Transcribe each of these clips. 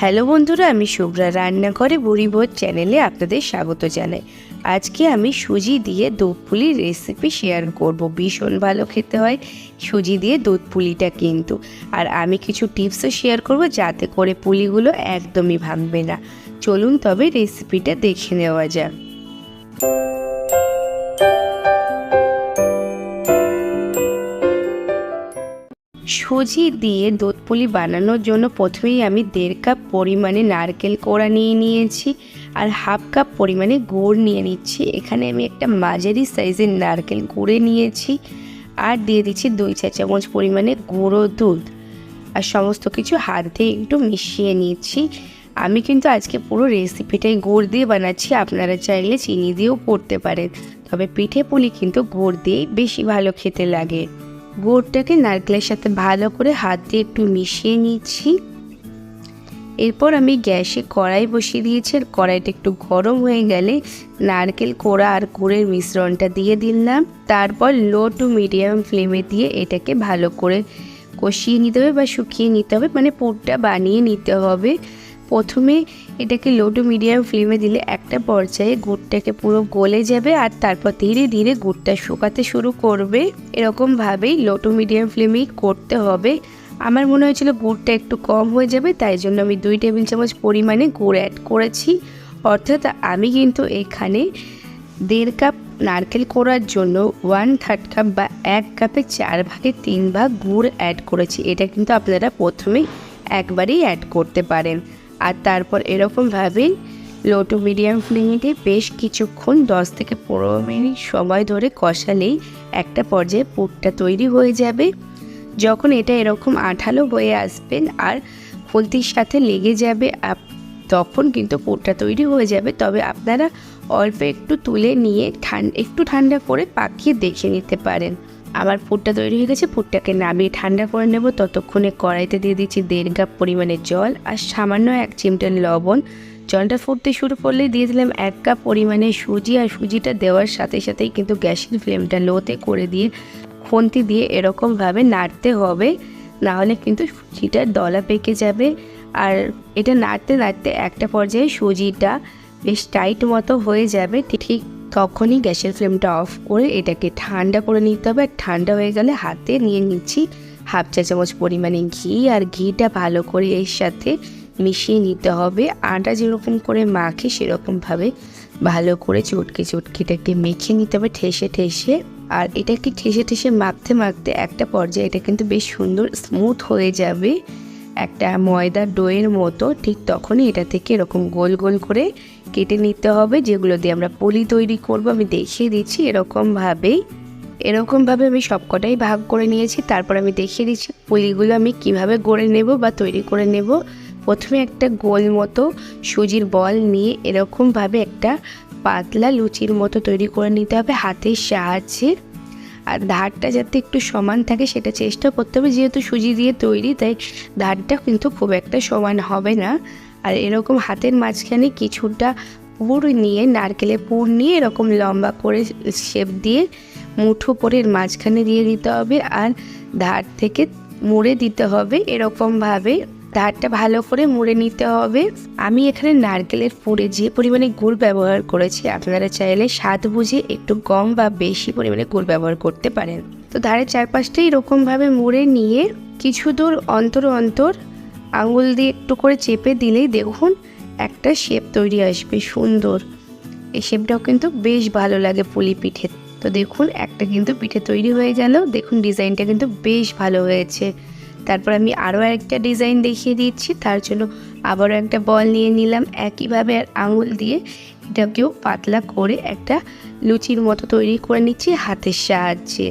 Hello বন্ধুরা, আমি শুভ্রা রান্নাঘরে বুড়িভোজ চ্যানেলে আপনাদের স্বাগত জানাই। আজকে আমি সুজি দিয়ে দুধ পুলির রেসিপি শেয়ার করব। ভীষণ ভালো খেতে হয় সুজি দিয়ে দুধ পুলিটা কিন্তু। আর আমি কিছু টিপসও শেয়ার করব যাতে করে পুলিগুলো একদমই ভাঙবে না। চলুন তবে রেসিপিটা দেখে নেওয়া যাক। সুজি দিয়ে দুধ পুলি বানানোর জন্য প্রথমেই আমি দেড় কাপ পরিমাণে নারকেল কোড়া নিয়ে নিয়েছি আর হাফ কাপ পরিমাণে গুড় নিয়ে নিচ্ছি। এখানে আমি একটা মাঝারি সাইজের নারকেল গুঁড়ে নিয়েছি আর দিয়ে দিচ্ছি দুই চা চামচ পরিমাণে গুঁড়ো দুধ। আর সমস্ত কিছু হাত দিয়ে একটু মিশিয়ে নিচ্ছি। আমি কিন্তু আজকে পুরো রেসিপিটাই গুড় দিয়ে বানাচ্ছি। আপনারা চাইলে চিনি দিয়েও করতে পারেন। তবে পিঠে পুলি কিন্তু গুড় দিয়েই বেশি ভালো খেতে লাগে। গুড়টাকে নারকেলের সাথে ভালো করে হাত দিয়ে একটু মিশিয়ে নিচ্ছি। এরপর আমি গ্যাসে কড়াই বসিয়ে দিয়েছি আর কড়াইটা একটু গরম হয়ে গেলে নারকেল কোড়া আর গুড়ের মিশ্রণটা দিয়ে দিলাম। তারপর লো টু মিডিয়াম ফ্লেমে দিয়ে এটাকে ভালো করে কষিয়ে নিতে হবে বা শুকিয়ে নিতে হবে মানে পুরটা বানিয়ে নিতে হবে। প্রথমে এটাকে লো টু মিডিয়াম ফ্লেমে দিলে একটা পর্যায়ে গুড়টাকে পুরো গলে যাবে আর তারপর ধীরে ধীরে গুড়টা শুকাতে শুরু করবে। এরকমভাবেই লো টু মিডিয়াম ফ্লেমেই করতে হবে। আমার মনে হয়েছিল গুড়টা একটু কম হয়ে যাবে, তাই জন্য আমি দুই টেবিল চামচ পরিমাণে গুড় অ্যাড করেছি। অর্থাৎ আমি কিন্তু এখানে দেড় কাপ নারকেল করার জন্য ওয়ান থার্ড কাপ বা এক কাপে চার ভাগে তিন ভাগ গুড় অ্যাড করেছি। এটা কিন্তু আপনারা প্রথমেই একবারেই অ্যাড করতে পারেন। আর তারপর এরকমভাবেই লো টু মিডিয়াম ফ্লেমে বেশ কিছুক্ষণ দশ থেকে পনেরো মিনিট সময় ধরে কষালেই একটা পর্যায়ে পুরটা তৈরি হয়ে যাবে। যখন এটা এরকম আঠালো হয়ে আসবেন আর ফুলতির সাথে লেগে যাবে তখন কিন্তু পুরটা তৈরি হয়ে যাবে। তবে আপনারা অল্প একটু তুলে নিয়ে ঠান্ডা একটু ঠান্ডা করে পাকিয়ে দেখে নিতে পারেন। আমার পুরটা তৈরি হয়ে গেছে পুরটাকে নামিয়ে ঠান্ডা করে নেব। ততক্ষণে কড়াইতে দিয়ে দিচ্ছি দেড় কাপ পরিমাণে জল আর সামান্য এক চিমটা লবণ। জলটা ফুটতে শুরু করলে দিয়ে দিলাম এক কাপ পরিমাণে সুজি আর সুজিটা দেওয়ার সাথে সাথেই কিন্তু গ্যাসের ফ্লেমটা লোতে করে দিয়ে খুন্তি দিয়ে এরকমভাবে নাড়তে হবে। নাহলে কিন্তু সুজিটার দলা পেকে যাবে। আর এটা নাড়তে নাড়তে একটা পর্যায়ে সুজিটা বেশ টাইট মতো হয়ে যাবে। ঠিক তখনই গ্যাসের ফ্লেমটা অফ করে এটাকে ঠান্ডা করে নিতে হবে। আর ঠান্ডা হয়ে গেলে হাতে নিয়ে নিচ্ছি হাফ চা চামচ পরিমাণে ঘি। আর ঘিটা ভালো করে এর সাথে মিশিয়ে নিতে হবে। আটা যেরকম করে মাখে সেরকমভাবে ভালো করে চটকে চটকিটাকে মেখে নিতে হবে ঠেসে ঠেসে। আর এটাকে ঠেসে ঠেসে মাখতে মাখতে একটা পর্যায়ে এটা কিন্তু বেশ সুন্দর স্মুথ হয়ে যাবে। একটা ময়দার ডোয়ের মতো ঠিক তখনই এটা থেকে এরকম গোল গোল করে কেটে নিতে হবে, যেগুলো দিয়ে আমরা পলি তৈরি করব। আমি দেখিয়ে দিচ্ছি এরকমভাবেই, এরকমভাবে আমি সবকটাই ভাগ করে নিয়েছি। তারপর আমি দেখিয়ে দিচ্ছি পলিগুলো আমি কীভাবে গড়ে নেব বা তৈরি করে নেব। প্রথমে একটা গোল মতো সুজির বল নিয়ে এরকমভাবে একটা পাতলা লুচির মতো তৈরি করে নিতে হবে হাতের সাহায্যে। আর ধারটা যাতে একটু সমান থাকে সেটা চেষ্টা করতে হবে। যেহেতু সুজি দিয়ে তৈরি, তাই ধারটা কিন্তু খুব একটা সমান হবে না। আর এরকম হাতের মাঝখানে কিছুটা পুর নিয়ে নারকেলের পুর নিয়ে এরকম লম্বা করে শেপ দিয়ে মুঠো পরের মাঝখানে দিয়ে দিতে হবে। আর ধার থেকে মুড়ে দিতে হবে এরকমভাবে। ধারটা ভালো করে মুড়ে নিতে হবে। আমি এখানে নারকেলের পুরে যে পরিমাণে গুড় ব্যবহার করেছি, আপনারা চাইলে স্বাদ বুঝে একটু কম বা বেশি পরিমাণে গুড় ব্যবহার করতে পারেন। তো ধারের চারপাশটা এরকমভাবে মুড়ে নিয়ে কিছু দূর অন্তর অন্তর আঙুল দিয়ে একটু করে চেপে দিলেই দেখুন একটা শেপ তৈরি আসবে সুন্দর। এই শেপটাও কিন্তু বেশ ভালো লাগে পুলি পিঠে। তো দেখুন, একটা কিন্তু পিঠে তৈরি হয়ে গেল। দেখুন, ডিজাইনটা কিন্তু বেশ ভালো হয়েছে। তারপর আমি আরও একটা ডিজাইন দেখিয়ে দিচ্ছি, তার জন্য আবারও একটা বল নিয়ে নিলাম। একইভাবে আর আঙুল দিয়ে এটাকেও পাতলা করে একটা লুচির মতো তৈরি করে নিচ্ছি হাতের সাহায্যে।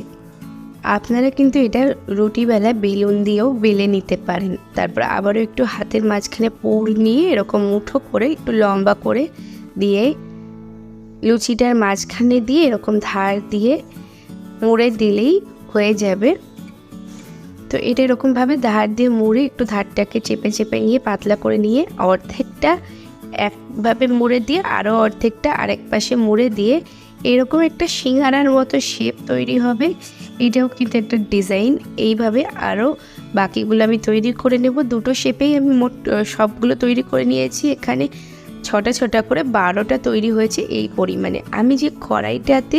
আপনারা কিন্তু এটা রুটিবেলা বেলুন দিয়েও বেলে নিতে পারেন। তারপর আবারও একটু হাতের মাঝখানে পুর নিয়ে এরকম মুঠো করে একটু লম্বা করে দিয়ে লুচিটার মাঝখানে দিয়ে এরকম ধার দিয়ে মুড়ে দিলেই হয়ে যাবে। তো এটা এরকমভাবে ধার দিয়ে মুড়ে একটু ধারটাকে চেপে চেপে নিয়ে, পাতলা করে নিয়ে অর্ধেকটা একভাবে মুড়ে দিয়ে, আরও অর্ধেকটা আরেক পাশে মুড়ে দিয়ে এরকম একটা সিঙ্গারার মতো শেপ তৈরি হবে। এটাও কিন্তু একটা ডিজাইন এইভাবে আরও বাকিগুলো আমি তৈরি করে নেব। দুটো শেপেই আমি মোট সবগুলো তৈরি করে নিয়েছি। এখানে ছটা ছটা করে বারোটা তৈরি হয়েছে এই পরিমাণে। আমি যে কড়াইটাতে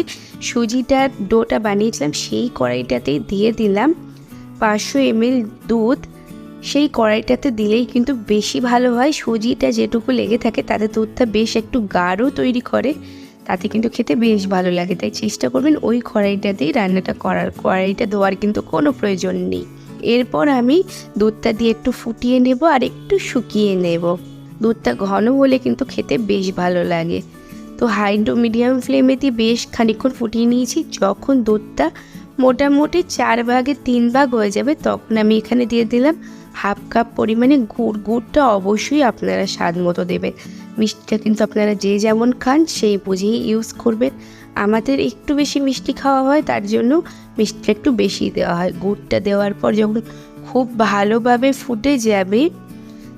সুজিটার ডোটা বানিয়েছিলাম, সেই কড়াইটাতেই দিয়ে দিলাম। পাঁচশো এমএল দুধ, সেই কড়াইটাতে দিলেই কিন্তু বেশি ভালো হয়। সুজিটা যেটুকু লেগে থাকে, তাতে দুধটা বেশ একটু গাঢ় তৈরি করে, তাতে কিন্তু খেতে বেশ ভালো লাগে। তাই চেষ্টা করবেন ওই কড়াইটাতেই রান্নাটা করার। কড়াইটা দেওয়ার কিন্তু কোনো প্রয়োজন নেই। এরপর আমি দুধটা দিয়ে একটু ফুটিয়ে নেব আর একটু শুকিয়ে নেব। দুধটা ঘন হলে কিন্তু খেতে বেশ ভালো লাগে। তো হাই টু মিডিয়াম ফ্লেমে দিয়ে বেশ খানিক্ষণ ফুটিয়ে নিয়েছি। যখন দুধটা মোটামুটি চার ভাগে তিন ভাগ হয়ে যাবে। তখন আমি এখানে দিয়ে দিলাম হাফ কাপ পরিমাণে গুড়। গুড়টা অবশ্যই আপনারা স্বাদ মতো দেবেন। মিষ্টিটা কিন্তু আপনারা যে যেমন খান সেই বুঝেই ইউজ করবেন। আমাদের একটু বেশি মিষ্টি খাওয়া হয়, তার জন্য মিষ্টিটা একটু বেশি দেওয়া হয়। গুড়টা দেওয়ার পর যখন খুব ভালোভাবে ফুটে যাবে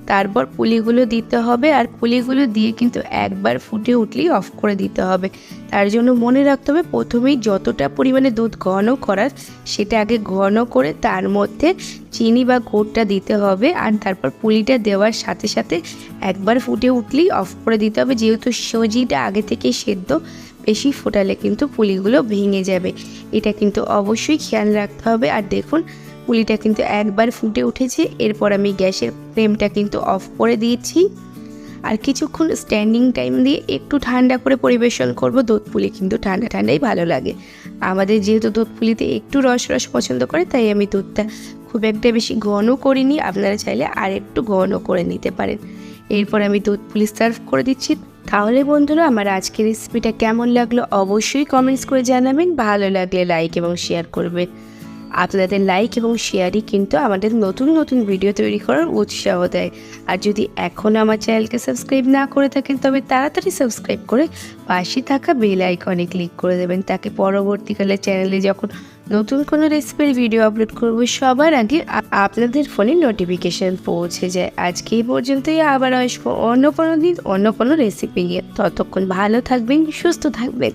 তারপর পুলিগুলো দিতে হবে আর পুলিগুলো দিয়ে কিন্তু একবার ফুটে উঠলেই অফ করে দিতে হবে। তার জন্য মনে রাখতে হবে প্রথমেই যতটা পরিমাণে দুধ ঘন করার সেটা আগে ঘন করে তার মধ্যে চিনি বা গুড়টা দিতে হবে আর তারপর পুলিটা দেওয়ার সাথে সাথে একবার ফুটে উঠলেই অফ করে দিতে হবে। যেহেতু সজিটা আগে থেকে সেদ্ধ, বেশি ফোটালে কিন্তু পুলিগুলো ভেঙে যাবে। এটা কিন্তু অবশ্যই খেয়াল রাখতে হবে। আর দেখুন পুলিটা কিন্তু একবার ফুটে উঠেছে। এরপর আমি গ্যাসের ফ্লেমটা কিন্তু অফ করে দিয়েছি। আর কিছুক্ষণ স্ট্যান্ডিং টাইম দিয়ে একটু ঠান্ডা করে পরিবেশন করব। দুধ পুলি কিন্তু ঠান্ডা ঠান্ডাই ভালো লাগে। আমাদের যেহেতু দুধ পুলিতে একটু রস রস পছন্দ করে, তাই আমি দুধটা খুব একটা বেশি ঘন করিনি। আপনারা চাইলে আর একটু ঘন করে নিতে পারেন। এরপর আমি দুধ পুলি সার্ভ করে দিচ্ছি। তাহলে বন্ধুরা, আমার আজকের রেসিপিটা কেমন লাগল অবশ্যই কমেন্টস করে জানাবেন। ভালো লাগলে লাইক এবং শেয়ার করবেন। আপনাদের লাইক এবং শেয়ারই কিন্তু আমাদের নতুন নতুন ভিডিও তৈরি করার উৎসাহ দেয়। আর যদি এখনও আমার চ্যানেলকে সাবস্ক্রাইব না করে থাকেন, তবে তাড়াতাড়ি সাবস্ক্রাইব করে পাশে থাকা বেল আইকনে ক্লিক করে দেবেন। তাকে পরবর্তীকালে চ্যানেলে যখন নতুন কোনো রেসিপির ভিডিও আপলোড করব, সবার আগে আপনাদের ফোনে নোটিফিকেশান পৌঁছে যায়। আজকে এই পর্যন্তই, আবার আসব অন্য কোনো দিন, অন্য কোনো রেসিপি নিয়ে। ততক্ষণ ভালো থাকবেন, সুস্থ থাকবেন।